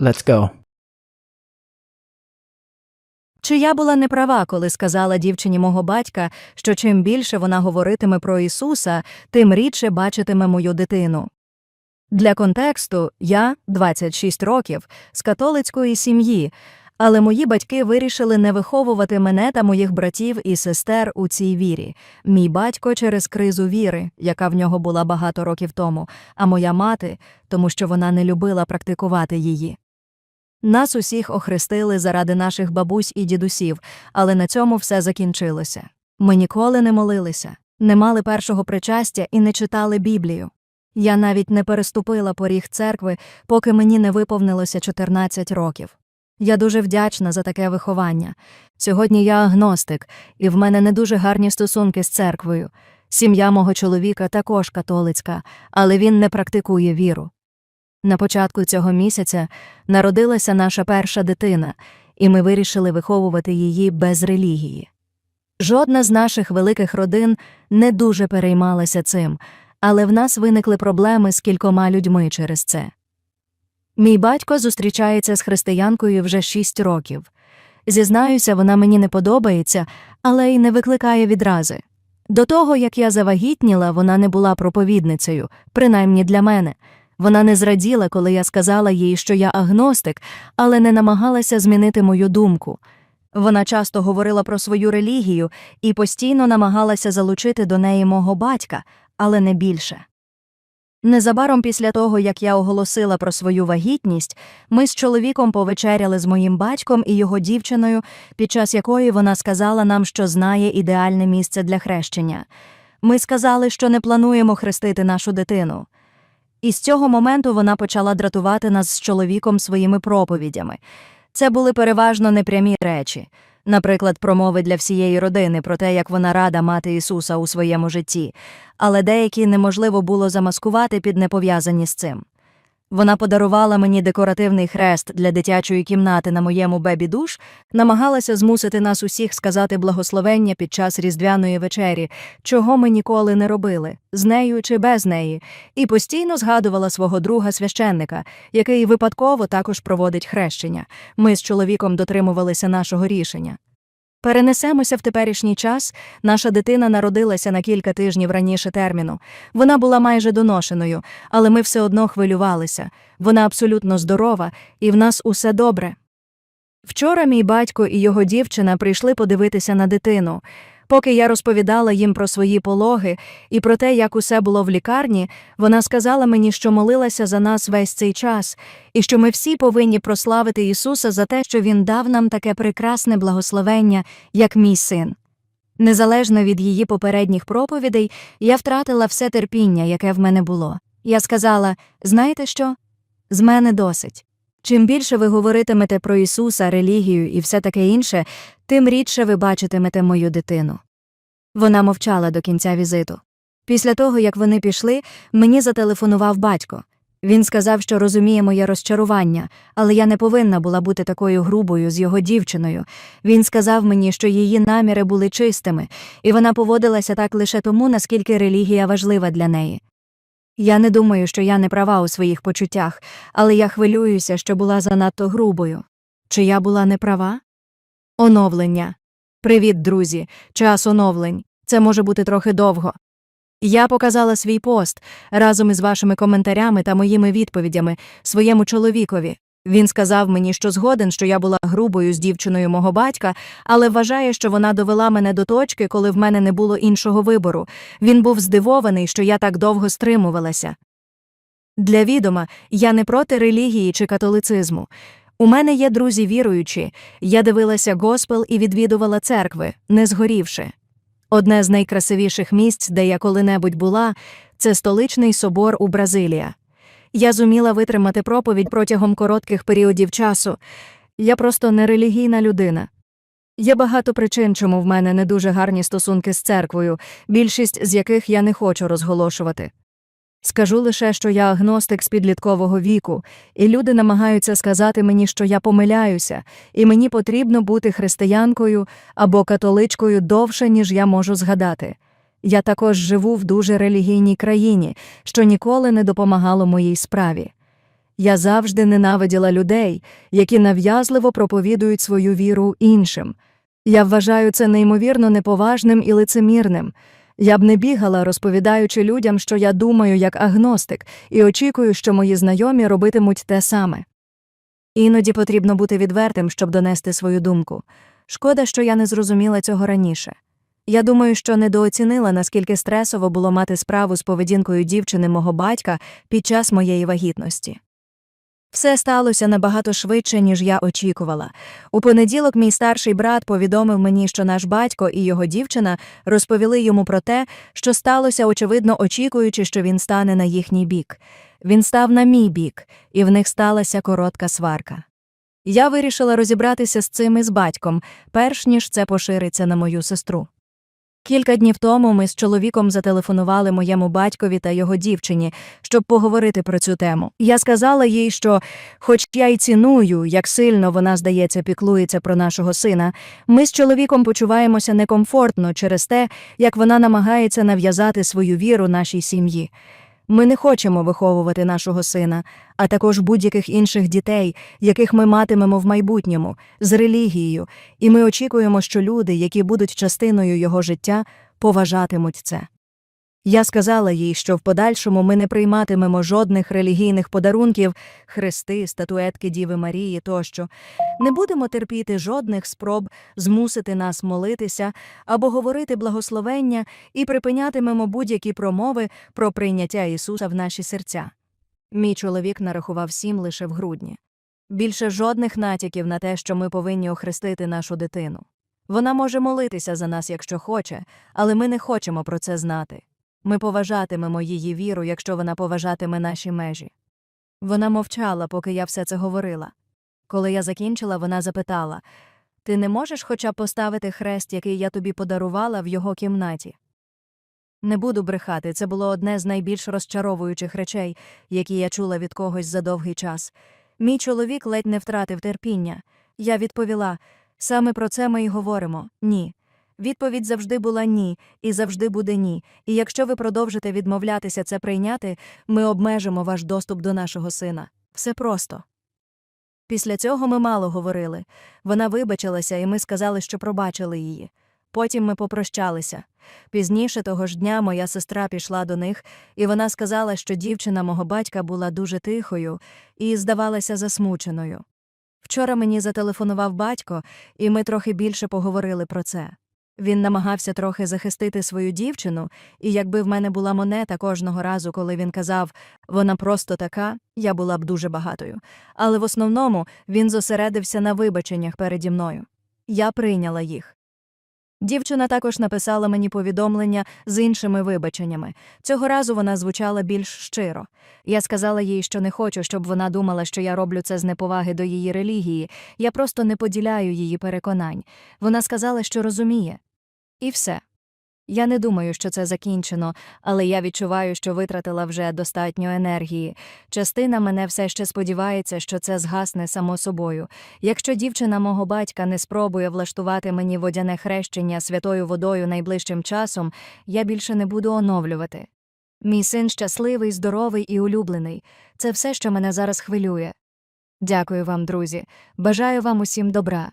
Let's go. Чи я була неправа, коли сказала дівчині мого батька, що чим більше вона говоритиме про Ісуса, тим рідше бачитиме мою дитину? Для контексту я 26 років з католицької сім'ї, але мої батьки вирішили не виховувати мене та моїх братів і сестер у цій вірі. Мій батько через кризу віри, яка в нього була багато років тому, а моя мати, тому що вона не любила практикувати її. Нас усіх охрестили заради наших бабусь і дідусів, але на цьому все закінчилося. Ми ніколи не молилися, не мали першого причастя і не читали Біблію. Я навіть не переступила поріг церкви, поки мені не виповнилося 14 років. Я дуже вдячна за таке виховання. Сьогодні я агностик, і в мене не дуже гарні стосунки з церквою. Сім'я мого чоловіка також католицька, але він не практикує віру. На початку цього місяця народилася наша перша дитина, і ми вирішили виховувати її без релігії. Жодна з наших великих родин не дуже переймалася цим, але в нас виникли проблеми з кількома людьми через це. Мій батько зустрічається з християнкою вже шість років. Зізнаюся, вона мені не подобається, але й не викликає відрази. До того, як я завагітніла, вона не була проповідницею, принаймні для мене. Вона не зраділа, коли я сказала їй, що я агностик, але не намагалася змінити мою думку. Вона часто говорила про свою релігію і постійно намагалася залучити до неї мого батька, але не більше. Незабаром після того, як я оголосила про свою вагітність, ми з чоловіком повечеряли з моїм батьком і його дівчиною, під час якої вона сказала нам, що знає ідеальне місце для хрещення. Ми сказали, що не плануємо хрестити нашу дитину. І з цього моменту вона почала дратувати нас з чоловіком своїми проповідями. Це були переважно непрямі речі, наприклад, промови для всієї родини про те, як вона рада мати Ісуса у своєму житті, але деякі неможливо було замаскувати під непов'язані з цим. Вона подарувала мені декоративний хрест для дитячої кімнати на моєму бебі-душ, намагалася змусити нас усіх сказати благословення під час різдвяної вечері, чого ми ніколи не робили, з нею чи без неї, і постійно згадувала свого друга священника, який випадково також проводить хрещення. Ми з чоловіком дотримувалися нашого рішення. Перенесемося в теперішній час. Наша дитина народилася на кілька тижнів раніше терміну. Вона була майже доношеною, але ми все одно хвилювалися. Вона абсолютно здорова, і в нас усе добре. Вчора мій батько і його дівчина прийшли подивитися на дитину. Поки я розповідала їм про свої пологи і про те, як усе було в лікарні, вона сказала мені, що молилася за нас весь цей час, і що ми всі повинні прославити Ісуса за те, що Він дав нам таке прекрасне благословення, як мій син. Незалежно від її попередніх проповідей, я втратила все терпіння, яке в мене було. Я сказала: знаєте що? З мене досить. Чим більше ви говоритимете про Ісуса, релігію і все таке інше, тим рідше ви бачитимете мою дитину. Вона мовчала до кінця візиту. Після того, як вони пішли, мені зателефонував батько. Він сказав, що розуміє моє розчарування, але я не повинна була бути такою грубою з його дівчиною. Він сказав мені, що її наміри були чистими, і вона поводилася так лише тому, наскільки релігія важлива для неї. Я не думаю, що я не права у своїх почуттях, але я хвилююся, що була занадто грубою. Чи я була не права? Оновлення. Привіт, друзі. Час оновлень. Це може бути трохи довго. Я показала свій пост разом із вашими коментарями та моїми відповідями своєму чоловікові. Він сказав мені, що згоден, що я була грубою з дівчиною мого батька, але вважає, що вона довела мене до точки, коли в мене не було іншого вибору. Він був здивований, що я так довго стримувалася. Для відома, я не проти релігії чи католицизму. У мене є друзі віруючі, я дивилася госпел і відвідувала церкви, не згорівши. Одне з найкрасивіших місць, де я коли-небудь була, це столичний собор у Бразилія. Я зуміла витримати проповідь протягом коротких періодів часу. Я просто нерелігійна людина. Є багато причин, чому в мене не дуже гарні стосунки з церквою, більшість з яких я не хочу розголошувати. Скажу лише, що я агностик з підліткового віку, і люди намагаються сказати мені, що я помиляюся, і мені потрібно бути християнкою або католичкою довше, ніж я можу згадати. Я також живу в дуже релігійній країні, що ніколи не допомагало моїй справі. Я завжди ненавиділа людей, які нав'язливо проповідують свою віру іншим. Я вважаю це неймовірно неповажним і лицемірним. Я б не бігала, розповідаючи людям, що я думаю як агностик, і очікую, що мої знайомі робитимуть те саме. Іноді потрібно бути відвертим, щоб донести свою думку. Шкода, що я не зрозуміла цього раніше. Я думаю, що недооцінила, наскільки стресово було мати справу з поведінкою дівчини мого батька під час моєї вагітності. Все сталося набагато швидше, ніж я очікувала. У понеділок мій старший брат повідомив мені, що наш батько і його дівчина розповіли йому про те, що сталося, очевидно, очікуючи, що він стане на їхній бік. Він став на мій бік, і в них сталася коротка сварка. Я вирішила розібратися з цим із батьком, перш ніж це пошириться на мою сестру. Кілька днів тому ми з чоловіком зателефонували моєму батькові та його дівчині, щоб поговорити про цю тему. Я сказала їй, що, хоч я й ціную, як сильно вона, здається, піклується про нашого сина, ми з чоловіком почуваємося некомфортно через те, як вона намагається нав'язати свою віру нашій сім'ї. Ми не хочемо виховувати нашого сина, а також будь-яких інших дітей, яких ми матимемо в майбутньому, з релігією, і ми очікуємо, що люди, які будуть частиною його життя, поважатимуть це. Я сказала їй, що в подальшому ми не прийматимемо жодних релігійних подарунків, хрести, статуетки Діви Марії тощо, не будемо терпіти жодних спроб змусити нас молитися або говорити благословення і припинятимемо будь-які промови про прийняття Ісуса в наші серця. Мій чоловік нарахував сім лише в грудні. Більше жодних натяків на те, що ми повинні охрестити нашу дитину. Вона може молитися за нас, якщо хоче, але ми не хочемо про це знати. Ми поважатимемо її віру, якщо вона поважатиме наші межі. Вона мовчала, поки я все це говорила. Коли я закінчила, вона запитала Ти не можеш хоча б поставити хрест, який я тобі подарувала в його кімнаті? Не буду брехати, це було одне з найбільш розчаровуючих речей, які я чула від когось за довгий час. Мій чоловік ледь не втратив терпіння. Я відповіла саме про це ми й говоримо ні. Відповідь завжди була ні, і завжди буде ні. І якщо ви продовжите відмовлятися це прийняти, ми обмежимо ваш доступ до нашого сина. Все просто. Після цього ми мало говорили. Вона вибачилася, і ми сказали, що пробачили її. Потім ми попрощалися. Пізніше того ж дня моя сестра пішла до них, і вона сказала, що дівчина мого батька була дуже тихою і здавалася засмученою. Вчора мені зателефонував батько, і ми трохи більше поговорили про це. Він намагався трохи захистити свою дівчину, і якби в мене була монета кожного разу, коли він казав вона просто така, я була б дуже багатою. Але в основному він зосередився на вибаченнях переді мною. Я прийняла їх. Дівчина також написала мені повідомлення з іншими вибаченнями. Цього разу вона звучала більш щиро. Я сказала їй, що не хочу, щоб вона думала, що я роблю це з неповаги до її релігії. Я просто не поділяю її переконань. Вона сказала, що розуміє. І все. Я не думаю, що це закінчено, але я відчуваю, що витратила вже достатньо енергії. Частина мене все ще сподівається, що це згасне само собою. Якщо дівчина мого батька не спробує влаштувати мені водяне хрещення святою водою найближчим часом, я більше не буду оновлювати. Мій син щасливий, здоровий і улюблений. Це все, що мене зараз хвилює. Дякую вам, друзі. Бажаю вам усім добра.